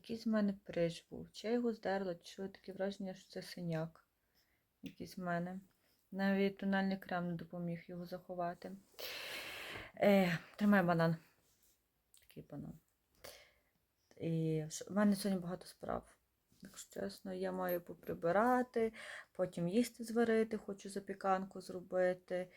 якийсь в мене прищ був. Чи я його здерла, чи таке враження, що це синяк. Якийсь в мене. Навіть тональний крем не допоміг його заховати. Е, тримай банан. Такий банан. І в мене сьогодні багато справ. Якщо чесно, я маю поприбирати, потім їсти зварити, хочу запіканку зробити.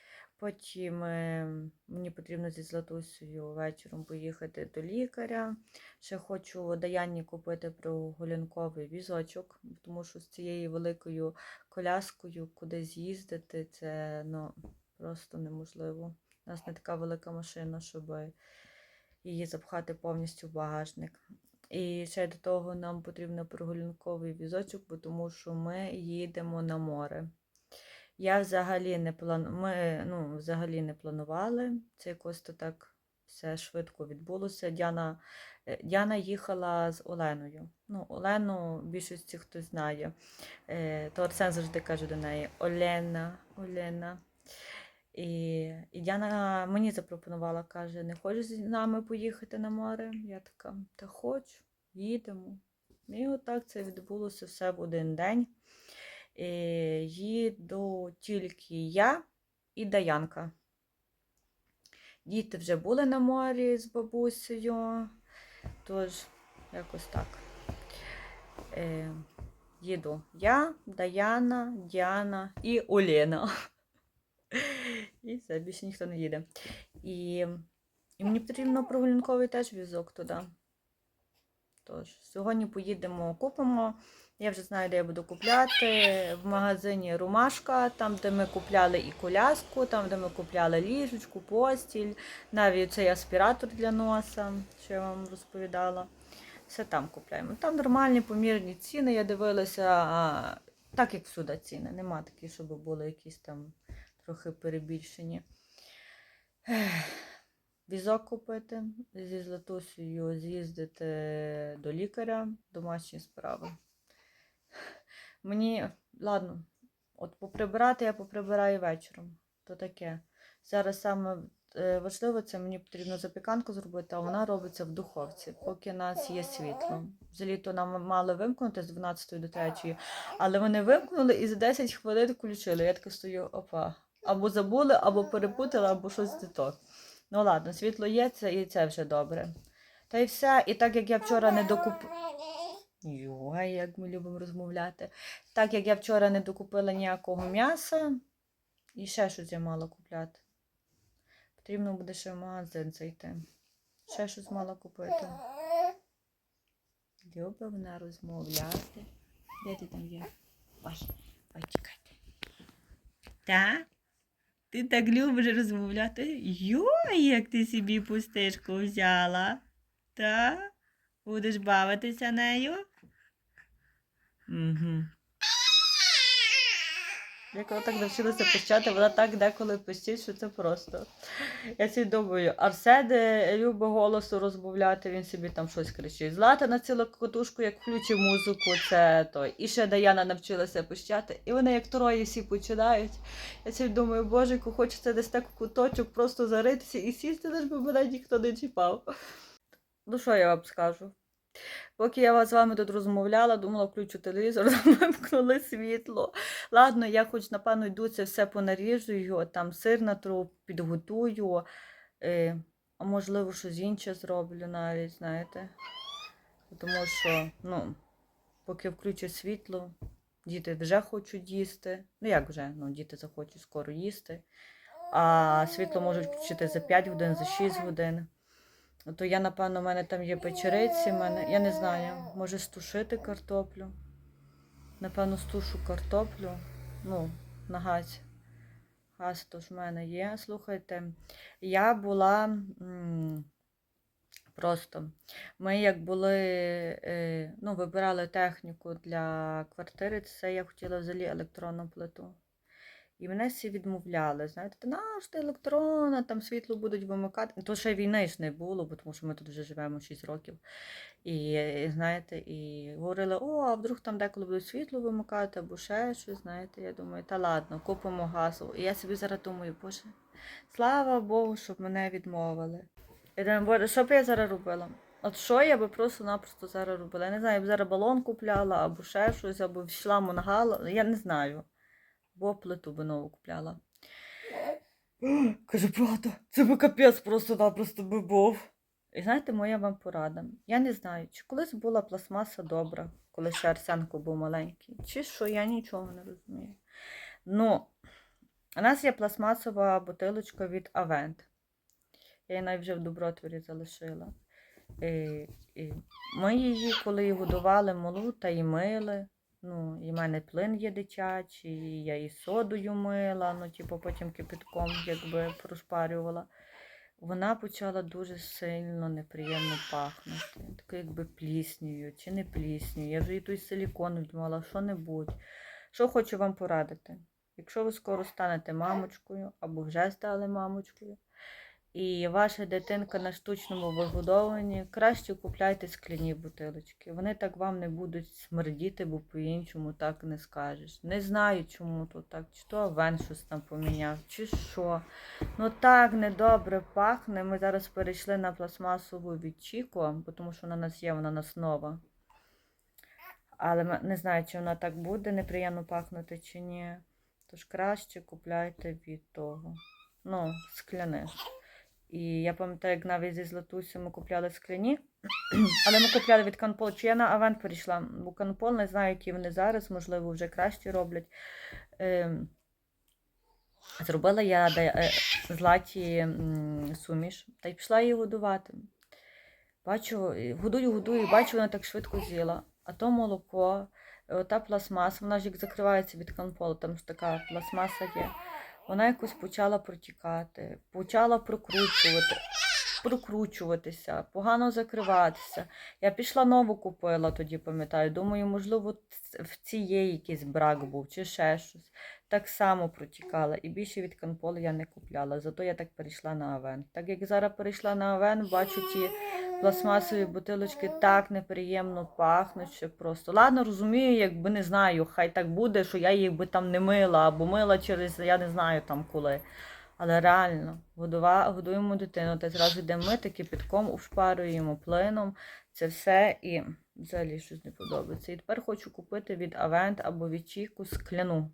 Потім е, мені потрібно зі Златусею вечором поїхати до лікаря. Ще хочу Даяні купити прогулянковий візочок, тому що з цією великою коляскою куди з'їздити, це ну, просто неможливо. У нас не така велика машина, щоб її запхати повністю в багажник. І ще до того нам потрібен прогулянковий візочок, тому що ми їдемо на море. Я взагалі не план... Ми ну, взагалі не планували. Це якось то так все швидко відбулося. Діана, е, Діана їхала з Оленою. Ну, Олену більшості хто знає. Е, То Арсен завжди каже до неї Олена, Олена. І, і Діана мені запропонувала, каже, не хочеш з нами поїхати на море? Я така, та хочу, їдемо. І отак це відбулося все в один день. І їду тільки я і Даянка. Діти вже були на морі з бабусею, тож якось так. Е, їду я, Даяна, Діана і Олена. І все, більше ніхто не їде. І, і мені потрібно прогулянковий теж візок туди. Тож, сьогодні поїдемо, купимо. Я вже знаю, де я буду купляти. В магазині Румашка, там, де ми купляли і коляску, там, де ми купляли ліжечку, постіль, навіть цей аспіратор для носа, що я вам розповідала. Все там купляємо. Там нормальні помірні ціни, я дивилася, так як всюди ціни. Нема таких, щоб були якісь там трохи перебільшені. Візок купити, зі Златусею з'їздити до лікаря, домашні справи. Мені, ладно, от поприбирати я поприбираю вечором. То таке. Зараз саме е, важливо, це мені потрібно запіканку зробити, а вона робиться в духовці, поки у нас є світло. Взагалі то нам мали вимкнути з 12 до 3, але вони вимкнули і за 10 хвилин включили. Я така стою, опа. Або забули, або перепутали, або щось не то. Ну ладно, світло є, це і це вже добре. Та й все. І так як я вчора не докуп... Йой, як ми любимо розмовляти. Так як я вчора не докупила ніякого м'яса, і ще щось я мала купляти. Потрібно буде ще в магазин зайти. Ще щось мала купити. Любить вона розмовляти. Де ти там є? Ось, ой, чекайте. Та? Ти так любиш розмовляти? Йой, як ти собі пустишку взяла. Та? Будеш бавитися нею? Угу. Я коли так навчилася пищати, вона так деколи пищить, що це просто. Я собі думаю, Арседе любить голосу розмовляти, він собі там щось кричить. Злата на цілу котушку, як включить музику, це той. І ще Даяна навчилася пищати. І вони як троє всі починають. Я собі думаю, божику, хочеться десь так в куточок просто заритися і сісти, лиш би мене ніхто не чіпав. Ну що я вам скажу? Поки я вас з вами тут розмовляла, думала, включу телевізор, вимкнули світло. Ладно, я хоч, напевно, йду це все понаріжу його, там сир натру, підготую, е, а можливо, щось інше зроблю навіть, знаєте. Тому що, ну, поки включу світло, діти вже хочуть їсти. Ну, як вже, ну, діти захочуть скоро їсти. А світло можуть включити за 5 годин, за 6 годин. То я, напевно, в мене там є печериці, мене, я не знаю, може стушити картоплю. Напевно, стушу картоплю. Ну, на газі. Газ то ж в мене є. Слухайте, я була м, просто. Ми як були, е, ну, вибирали техніку для квартири, це я хотіла взагалі електронну плиту. І мене всі відмовляли. Знаєте, та наш ти електрона, там світло будуть вимикати. То ще війни ж не було, бо тому що ми тут вже живемо 6 років. І, знаєте, і говорили, о, а вдруг там деколи будуть світло вимикати, або ще щось, знаєте. Я думаю, та ладно, купимо газу. І я собі зараз думаю, боже, слава Богу, щоб мене відмовили. Я думаю, боже, що б я зараз робила? От що я би просто-напросто зараз робила? Я не знаю, я б зараз балон купляла, або ще щось, або йшла мангала. Я не знаю. Бо плиту би нову купляла. Каже, правда, це би капець просто-напросто би був. І знаєте, моя вам порада. Я не знаю, чи колись була пластмаса добра, коли ще Арсенко був маленький, чи що, я нічого не розумію. Ну, у нас є пластмасова бутилочка від Авент. Я її навіть вже в добротворі залишила. І, і ми її, коли її годували малу, та й мили. Ну, і в мене плин є дитячий, і я і содою мила, ну, типу, потім кипятком якби прошпарювала. Вона почала дуже сильно неприємно пахнути. Таке якби пліснюю чи не пліснюю. Я вже і той силікон думала, що-небудь. Що хочу вам порадити? Якщо ви скоро станете мамочкою або вже стали мамочкою, і ваша дитинка на штучному вигодовуванні, краще купляйте скляні бутилочки. Вони так вам не будуть смердіти, бо по-іншому так не скажеш. Не знаю, чому то так, чи то Авен щось там поміняв, чи що. Ну так недобре пахне. Ми зараз перейшли на пластмасову від Чіко, бо тому що вона у нас є, вона у нас нова. Але не знаю, чи вона так буде неприємно пахнути чи ні. Тож краще купляйте від того. Ну, скляне. І я пам'ятаю, як навіть зі Златусю ми купляли скляні, але ми купляли від Канпол. Чи я на Авент перейшла? Бо Канпол не знаю, які вони зараз, можливо, вже краще роблять. Ем, Зробила я е, златі суміш та й пішла її годувати. Бачу, годую, годую, бачу, вона так швидко з'їла. А то молоко, ота пластмаса, вона ж як закривається від конполу, там ж така пластмаса є. Вона якось почала протікати, почала прокручувати, прокручуватися, погано закриватися. Я пішла нову купила тоді, пам'ятаю. Думаю, можливо, в цій є якийсь брак був чи ще щось. Так само протікала. І більше від конполу я не купляла. Зато я так перейшла на Авен. Так як зараз перейшла на Авен, бачу ті пластмасові бутилочки так неприємно пахнуть, що просто. Ладно, розумію, якби не знаю, хай так буде, що я їх би там не мила, або мила через я не знаю там коли. Але реально, годува, годуємо дитину, та зразу йдемо мити кипятком, ушпарюємо плином. Це все і взагалі щось не подобається. І тепер хочу купити від Авент або від Чіку скляну.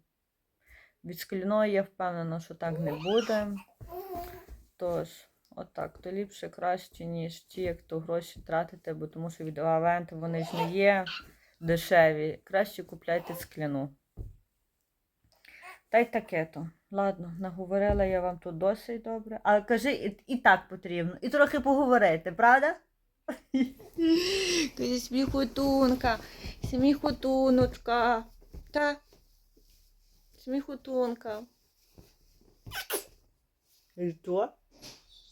Від скляної я впевнена, що так не буде. Тож, отак, то ліпше краще, ніж ті, як то гроші тратите, бо тому що від Авент вони ж не є дешеві. Краще купляйте скляну. Та й таке то. Ладно, наговорила я вам тут досить добре. Але кажи, і, і так потрібно. І трохи поговорити, правда? Кажи, сміхотунка, сміхотуночка. Та. Сміхотунка. І що?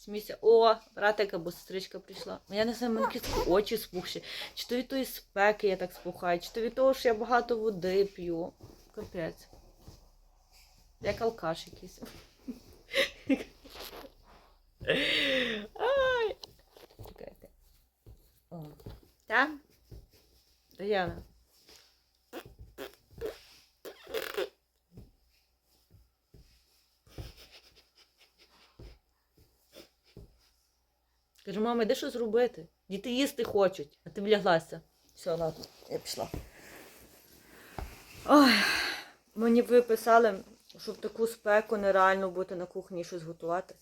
Смійся. О, братик або сестричка прийшла. Я не знаю, мене очі спухші. Чи то від тої спеки я так спухаю, чи то від того, що я багато води п'ю. Капець. Як алкаш якийсь. Ай. Чекайте. О. Та? Даяна. Кажу, мама, йди щось робити. Діти їсти хочуть, а ти вляглася. Все, ладно, я пішла. Ой, мені ви писали, що в таку спеку нереально бути на кухні і щось готувати.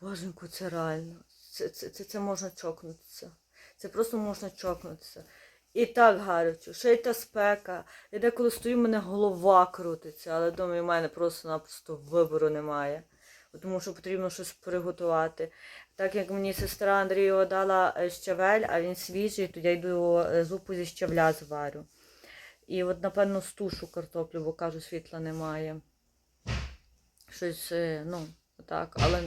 Боженьку, це реально. Це, це, це, це можна чокнутися. Це просто можна чокнутися. І так гарячо, ще й та спека. Я деколи стою, в мене голова крутиться, але думаю, в мене просто-напросто вибору немає. Тому що потрібно щось приготувати. Так як мені сестра Андрієва дала е, щавель, а він свіжий, то я йду е, зупу зі щавля зварю. І от, напевно, стушу картоплю, бо кажу, світла немає. Щось, е, ну, так, але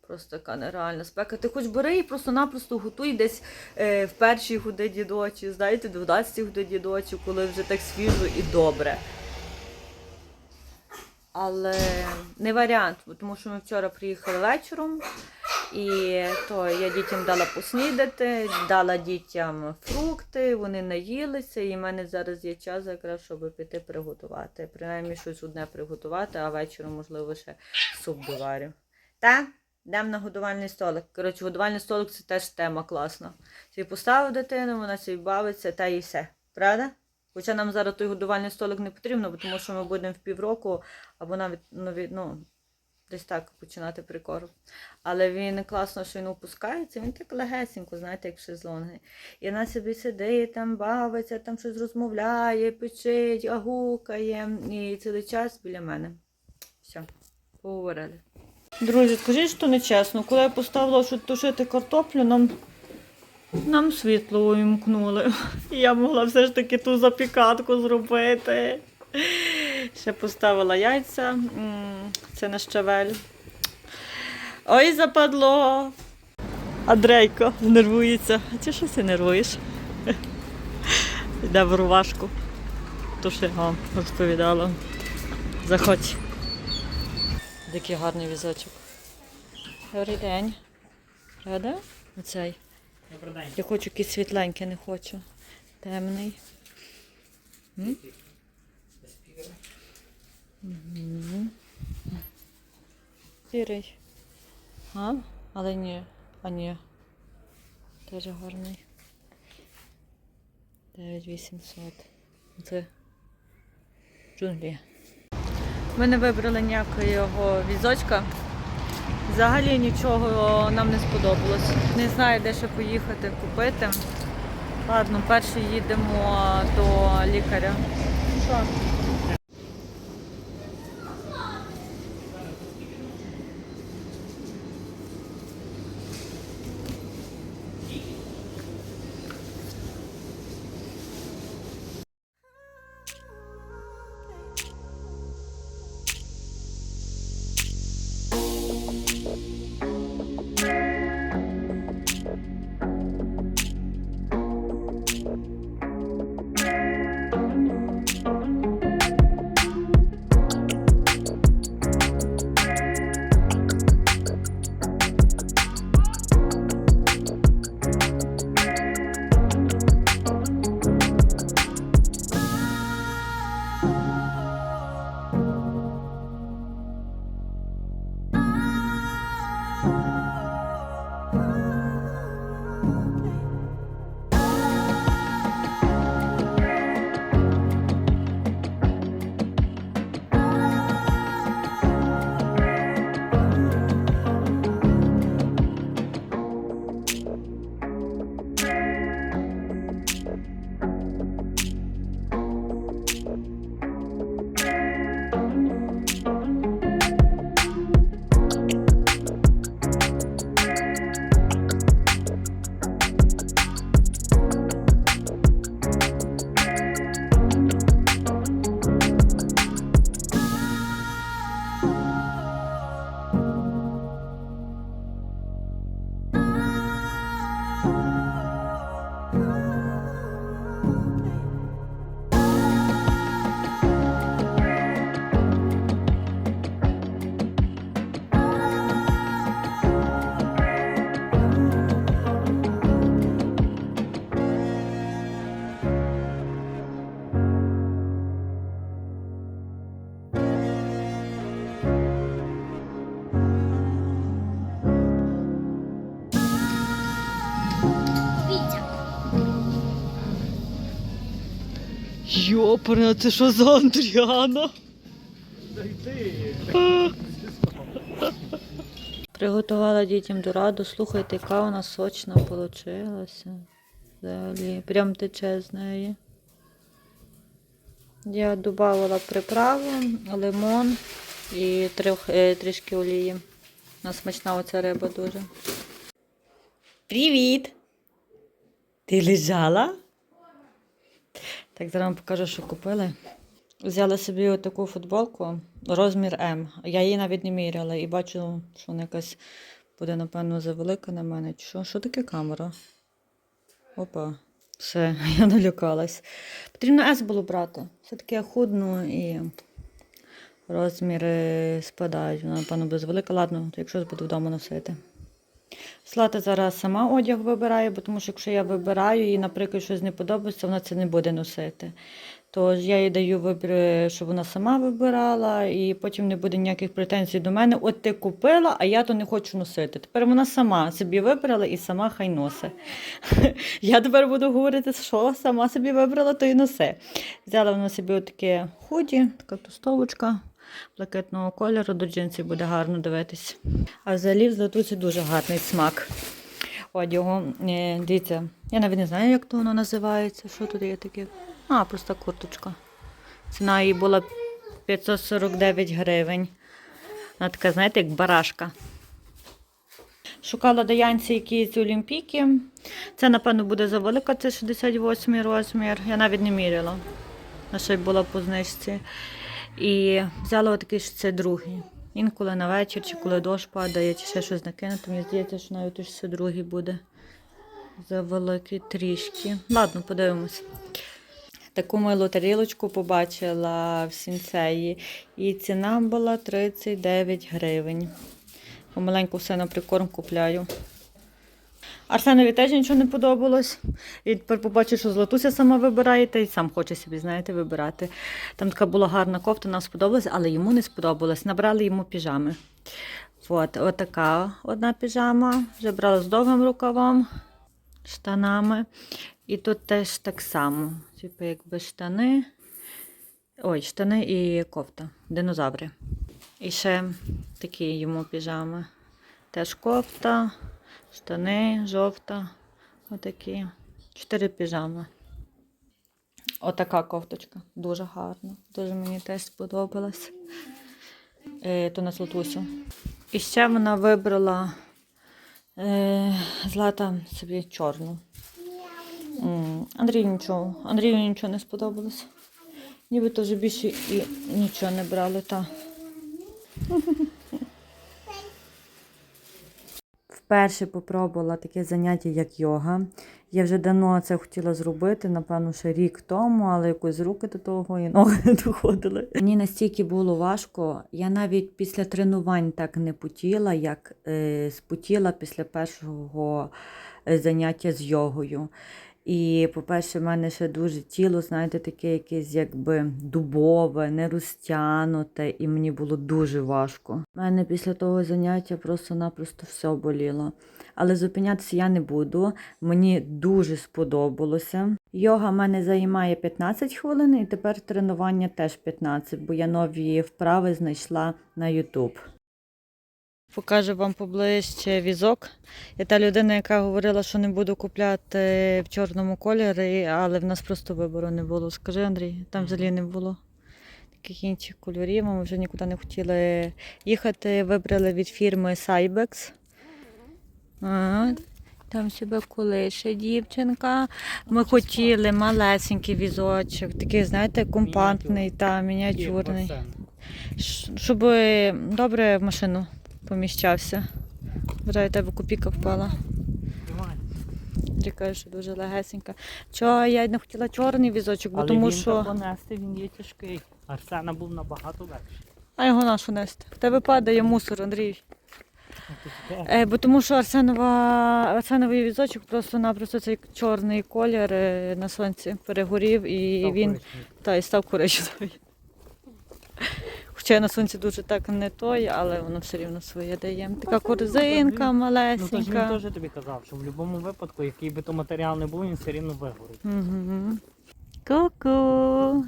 просто така нереальна спека. Ти хоч бери і просто-напросто готуй десь в першій годині ночі, знаєте, 12 годині ночі, коли вже так свіжо і добре. Але не варіант, тому що ми вчора приїхали вечором, і то я дітям дала поснідати, дала дітям фрукти, вони наїлися, і в мене зараз є час якраз, щоб піти приготувати. Принаймні щось одне приготувати, а вечором, можливо, ще суп доварю. Та? Йдемо на годувальний столик. Коротше, годувальний столик це теж тема класна. Собі поставив дитину, вона собі бавиться, та і все. Правда? Хоча нам зараз той годувальний столик не потрібно, тому що ми будемо в півроку або навіть ну, ну, десь так починати прикорм. Але він класно, що він опускається, він так легесенько, знаєте, як шезлонги. І вона собі сидить, там бавиться, там щось розмовляє, печить, агукає. І цілий час біля мене. Все, поговорили. Друзі, скажіть, що нечесно, коли я поставила тушити картоплю, нам, нам світло увімкнули. І я могла все ж таки ту запікатку зробити. Ще поставила яйця. Це на щавель. Ой, западло. Андрейко нервується. А чи що ти нервуєш? Йде в рувашку. То ще вам розповідала. Заходь. Такий гарний візочок. Добрий день. Рада? Оцей. Я хочу якийсь світленький, не хочу. Темний. М? Мгм. Сірий. А? Але ні. А ні. Теж гарний. 9800. Це джунглі. Ми не вибрали ніякого візочка. Взагалі нічого нам не сподобалось. Не знаю, де ще поїхати купити. Ладно, перше їдемо до лікаря. Що? Йопере, це що за Андріана? Приготувала дітям дораду. Слухайте, яка вона сочна вийшла. Взагалі, прям тече з неї. Я додавала приправу, лимон і трьох, е, трішки олії. Вона смачна оця риба дуже. Привіт! Ти лежала? Так, зараз вам покажу, що купили. Взяла собі отаку футболку, розмір М. Я її навіть не міряла і бачу, що вона якась буде, напевно, завелика на мене. Що, що таке камера? Опа. Все, я налякалась. Потрібно С було брати. Все-таки я худну і розміри спадають. Вона, напевно, буде велика. Ладно, якщо буду вдома носити. Слата зараз сама одяг вибирає, бо тому що якщо я вибираю і, наприклад, щось не подобається, вона це не буде носити. Тож я їй даю вибір, е, щоб вона сама вибирала, і потім не буде ніяких претензій до мене. От ти купила, а я то не хочу носити. Тепер вона сама собі вибрала і сама хай носить. Я тепер буду говорити, що сама собі вибрала, то й носи. Взяла вона собі отаке худі, така тустовочка блакитного кольору, до джинсів буде гарно дивитись. А взагалі в Златусі дуже гарний смак одягу. Е, Дивіться, я навіть не знаю, як то воно називається. Що тут є таке? А, просто курточка. Ціна її була 549 гривень. Вона така, знаєте, як барашка. Шукала Даянці якісь олімпійки. Це, напевно, буде завелика, це 68 розмір. Я навіть не міряла. На що й була по знижці. І взяла отакий ж це другий. Інколи на вечір, чи коли дощ падає, чи ще щось накинути. Мені здається, що навіть ось це другий буде завеликий трішки. Ладно, подивимось. Таку милу тарілочку побачила в сінцеї. І ціна була 39 гривень. Помаленьку все на прикорм купляю. Арсенові теж нічого не подобалось. І тепер побачив, що Златуся сама вибирає, та й сам хоче собі, знаєте, вибирати. Там така була гарна кофта, нам сподобалась, але йому не сподобалось. Набрали йому піжами. От, отака одна піжама. Вже брала з довгим рукавом, штанами. І тут теж так само. Типу, якби штани. Ой, штани і кофта. Динозаври. І ще такі йому піжами. Теж кофта, штани, жовта. Отакі. Чотири піжами. Отака кофточка. Дуже гарна. Дуже мені теж сподобалась. Е, то на Златусю. І ще вона вибрала е, злата собі чорну. Андрію нічого. Андрію нічого не сподобалось. Ніби теж більше і нічого не брали. Та. Вперше попробувала таке заняття, як йога. Я вже давно це хотіла зробити, напевно, ще рік тому, але якось руки до того і ноги не доходили. Мені настільки було важко, я навіть після тренувань так не потіла, як е, спотіла після першого е, заняття з йогою. І, по-перше, в мене ще дуже тіло, знаєте, таке якесь якби дубове, не розтянуте, і мені було дуже важко. У мене після того заняття просто-напросто все боліло. Але зупинятися я не буду. Мені дуже сподобалося. Йога в мене займає 15 хвилин, і тепер тренування теж 15, бо я нові вправи знайшла на YouTube. Покажу вам поближче візок. Я та людина, яка говорила, що не буду купляти в чорному кольорі, але в нас просто вибору не було. Скажи, Андрій, там взагалі не було таких інших кольорів. Ми вже нікуди не хотіли їхати. Вибрали від фірми Cybex. От. Там себе колише дівчинка. Ми хотіли малесенький візочок, такий, знаєте, компактний та мініатюрний. Щоб добре в машину поміщався. Вважаю, тебе копійка впала. Чекаю, що дуже легесенька. Чого я не хотіла чорний візочок, бо Але тому він що. понести, він є тяжкий. Арсена був набагато легший. А його нашу нести. В тебе падає мусор, Андрій. Ну. Е, бо тому що Арсенова, Арсеновий візочок просто-напросто цей чорний колір е, на сонці перегорів і Став він та, і став коричневий. Хоча на сонці дуже так не той, але воно все рівно своє дає. Така корзинка Ну то ж він теж тобі казав, що в будь-якому випадку, який би то матеріал не був, він все рівно вигорить. Угу. Ку-ку.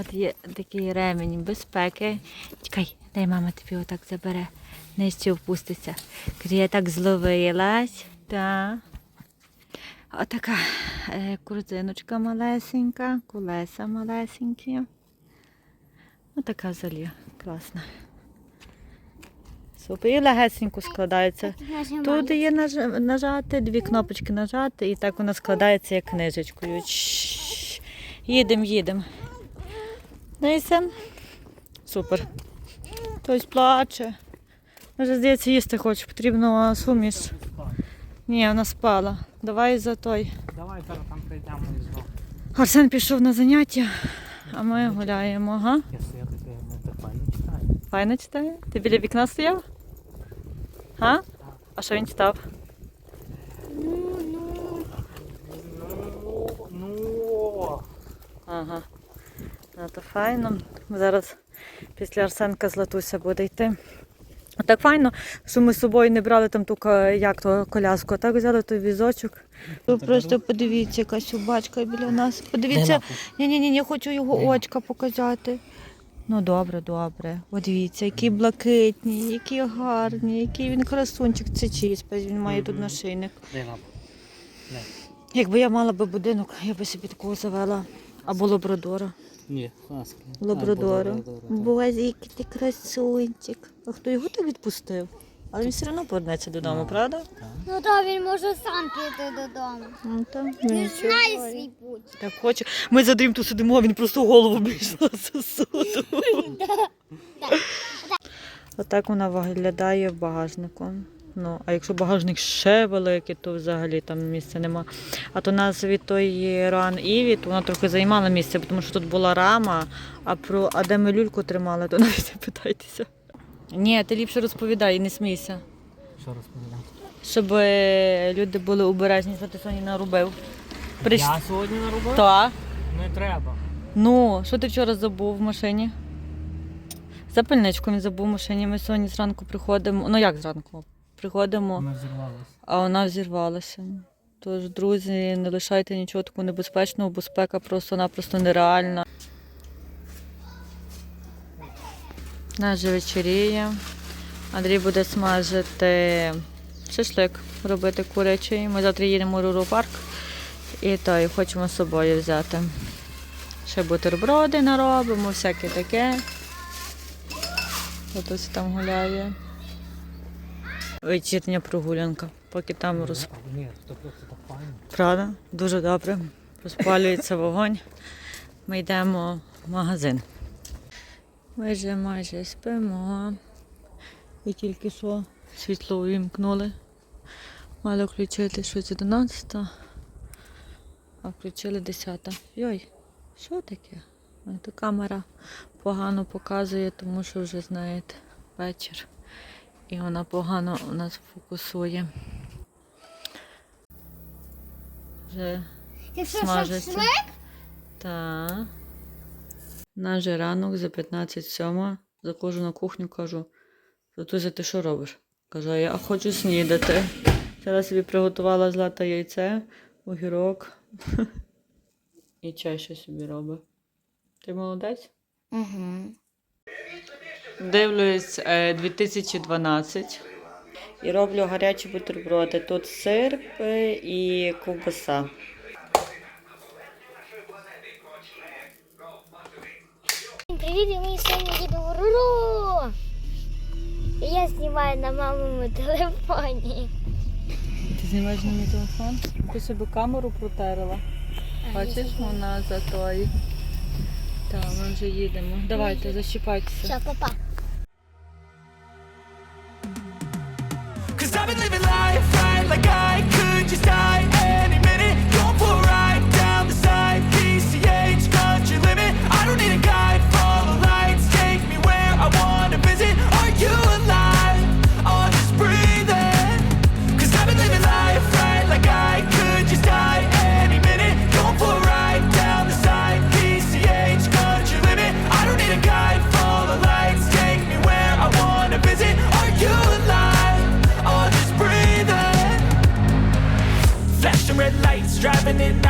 От є такий ремень безпеки. Чекай, дай мама тобі отак забере. Нижче впуститься. Каже, я так зловилась. Та. Отака е, корзиночка малесенька, колеса малесенькі. Отака взагалі класна. Супер. І легесенько складається. Тут є нажати, дві кнопочки нажати, і так вона складається як книжечкою. Їдемо, їдемо. Ну все. Супер. Хтось плаче. Може, здається, їсти хоче, потрібно суміш. Ні, вона спала. Давай за той. Давай зараз там прийдемо і знову. Арсен пішов на заняття, а ми гуляємо. Ага. Якщо я таке не так файно читаю. Файно читає? Ти біля вікна стояв? Га? А що він читав? Ну, ну, Ага. Ну, то файно. Зараз після Арсенка Златуся буде йти. Так файно, що ми з собою не брали там ту як то коляску, а так взяли той візочок. Ви просто подивіться, яка собачка біля нас. Подивіться, ні, ні, ні, я хочу його очка показати. Ну добре, добре. От дивіться, які блакитні, які гарні, який він красунчик. Це чиїсь, він має тут Мгм. нашийник. Де лапа? Якби я мала би будинок, я би собі такого завела. Або лабрадора. Ні, ласки. Лабрадора. Боже, який ти красунчик. А хто його так відпустив? Але він все одно повернеться додому, Ну. правда? Ну так, він може сам піти додому. Ну так, Він знає свій путь. Так хоче. Ми за дрім тут сидимо, він просто голову бійшла засуду. Отак вона виглядає в багажнику. Ну, а якщо багажник ще великий, то взагалі там місця нема. А то нас від тої ран Іві, то вона трохи займала місце, тому що тут була рама, а про а де ми люльку тримали, то навіть не питайтеся. Ні, ти ліпше розповідай і не смійся. Що розповідати? Щоб е, люди були обережні, що ти сьогодні наробив. Приш- Я сьогодні наробив? Та. Не треба. Ну, що ти вчора забув в машині? Запальничку він забув в машині. Ми сьогодні зранку приходимо. Ну як зранку? Приходимо, Ми взірвалися. а вона взірвалася. Тож, друзі, не лишайте нічого такого небезпечного, безпека просто-напросто нереальна. Нас же вечеріє. Андрій буде смажити шашлик, робити курячий. Ми завтра їдемо в Руру-парк і то, і хочемо з собою взяти. Ще бутерброди наробимо, всяке таке. Хтось там гуляє. Вечірня прогулянка, поки там роз... Правда? Дуже добре. Розпалюється вогонь. Ми йдемо в магазин. Ми вже майже спимо. І тільки що світло увімкнули. Мали включити щось 11, а включили 10. Йой, що таке? Ой, то камера погано показує, тому що вже знаєте, вечір. І вона погано у нас фокусує. Вже Ти що, смажиться. Так. Наш же ранок за 15.07. Заходжу на кухню, кажу, Златуся, ти що робиш? Кажу, «А я хочу снідати. Зараз собі приготувала злата яйце, огірок. І чай ще собі робить. Ти молодець? Угу. Дивлюсь е, 2012 і роблю гарячі бутерброди. Тут сир е, і ковбаса. Привіт, ми сьогодні їдемо в Руру. І я знімаю на мамому телефоні. Ти знімаєш на мій телефон? Ти собі камеру протерла. Бачиш, вона за той. Так, ми вже їдемо. Давайте, защіпайтеся. Все, папа.